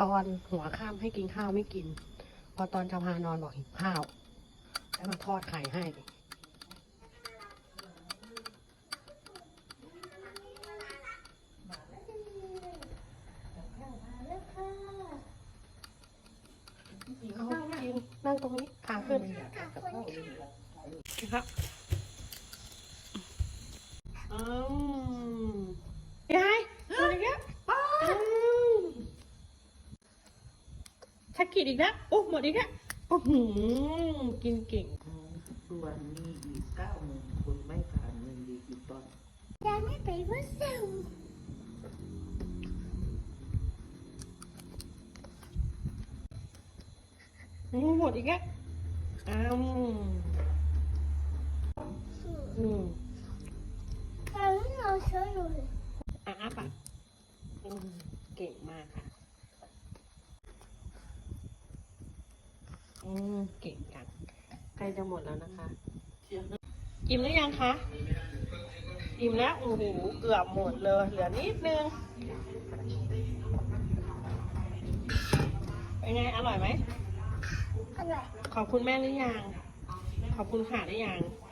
ตอนหัวข้ามให้กินข้าวไม่กิน พอตอนจะพานอนบอกหิวข้าว แล้วมาทอดไข่ให้ เอากินนั่งตรงนี้ขาขึ้นครับอืมยายอะไรเงี้ยอืม ชักกิดอีกแล้วโอ้หมดอีกแล้วโอ้โหกินเก่งส่วนมีอีกเก้าหมื่นคนไม่ผ่านเงินดิจิตอลยายไม่ไปวัดเสาร์อืมหมดอีกแล้วอ้าวอืมตอนนี้เราเชื่ออยู่อะอะปะอืมเก่งมากค่ะ อืมเก่งจังใกล้จะหมดแล้วนะคะอิ่มหรือยังคะอิ่มแล้วโอ้โหเกือบหมดเลยเหลือนิดนึงเป็นไงอร่อยไหมอะไรขอบคุณแม่หรือยังขอบคุณค่ะหรือยังข